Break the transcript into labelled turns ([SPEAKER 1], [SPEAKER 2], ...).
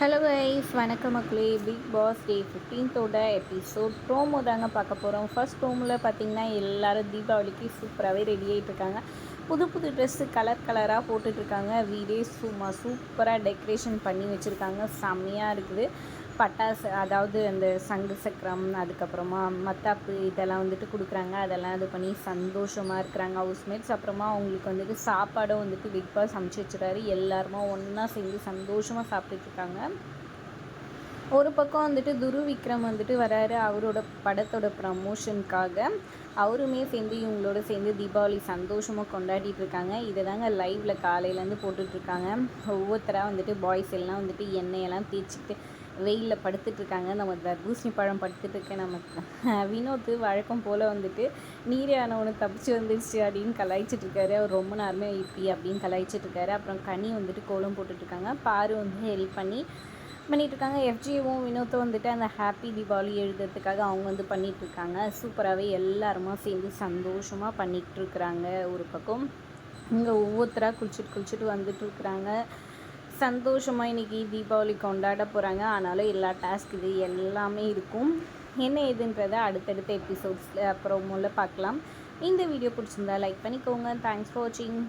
[SPEAKER 1] Hello guys வணக்கம் மக்களே. Big pass day ஃபிஃப்டீன்த்தோட எபிசோட் ப்ரோமோ தாங்க பார்க்க போகிறோம் ஃபர்ஸ்ட் ப்ரோமோவில் பார்த்தீங்கன்னா எல்லாரும் தீபாவளிக்கு சூப்பராகவே ரெடி ஆகிட்டு இருக்காங்க. புது புது ட்ரெஸ்ஸு கலர் கலராக போட்டுட்ருக்காங்க வீடே சும்மா சூப்பராக டெக்கரேஷன் பண்ணி வச்சுருக்காங்க. செம்மையாக இருக்குது. பட்டாசு அதாவது அந்த சங்கு சக்கரம் அதுக்கப்புறமா மத்தாப்பு இதெல்லாம் வந்துட்டு கொடுக்குறாங்க. அதெல்லாம் இது பண்ணி சந்தோஷமாக இருக்கிறாங்க. ஹவுஸ்மேட்ஸ் அப்புறமா அவங்களுக்கு வந்துட்டு சாப்பாடும் வந்துட்டு பிக் பாஸ் சமைச்சு வச்சுறாரு எல்லாருமா ஒன்றா சேர்ந்து சந்தோஷமாக சாப்பிட்டுட்ருக்காங்க ஒரு பக்கம் வந்துட்டு துரு விக்ரம் வந்துட்டு வராரு அவரோட படத்தோட ப்ரமோஷனுக்காக அவருமே சேர்ந்து இவங்களோட சேர்ந்து தீபாவளி சந்தோஷமாக கொண்டாடிட்டு இருக்காங்க. இதை தாங்க லைவில் காலையிலேருந்து போட்டுட்ருக்காங்க ஒவ்வொருத்தராக வந்துட்டு பாய்ஸ் எல்லாம் வந்துட்டு எண்ணெயெல்லாம் தேய்ச்சிட்டு வெயிலில் படுத்துட்ருக்காங்க நம்ம தர்பூசணி பழம் படுத்துட்ருக்கேன் நமக்கு. வினோத் வழக்கம் போல் வந்துட்டு நீரே ஒன்று தப்பிச்சு வந்துருச்சு அப்படின்னு கலாய்ச்சிட்டு இருக்காரு. அவர் ரொம்ப நேரமே இப்பி அப்படின்னு கலாய்ச்சிட்டு இருக்காரு. அப்புறம் கனி வந்துட்டு கோலம் போட்டுட்ருக்காங்க பாரு வந்து ஹெல்ப் பண்ணி பண்ணிட்டு இருக்காங்க எஃப்ஜிவும் வினோத்தும் வந்துட்டு அந்த ஹாப்பி தீபாவளி எழுதுறதுக்காக அவங்க வந்து பண்ணிட்டு இருக்காங்க சூப்பராகவே எல்லாருமா சேர்ந்து சந்தோஷமாக பண்ணிகிட்டு இருக்கிறாங்க ஒரு பக்கம். இங்கே ஒவ்வொருத்தராக குளிச்சுட்டு குளிச்சுட்டு வந்துட்டு இருக்கிறாங்க சந்தோஷமாக இன்றைக்கி தீபாவளி கொண்டாட போகிறாங்க ஆனாலும் எல்லா டாஸ்க் இது எல்லாமே இருக்கும். என்ன ஏதுன்றதை அடுத்தடுத்த எபிசோட்ஸில் அப்புறம் பார்க்கலாம். இந்த வீடியோ பிடிச்சிருந்தா லைக் பண்ணிக்கோங்க. தேங்க்ஸ் ஃபார் வாட்சிங்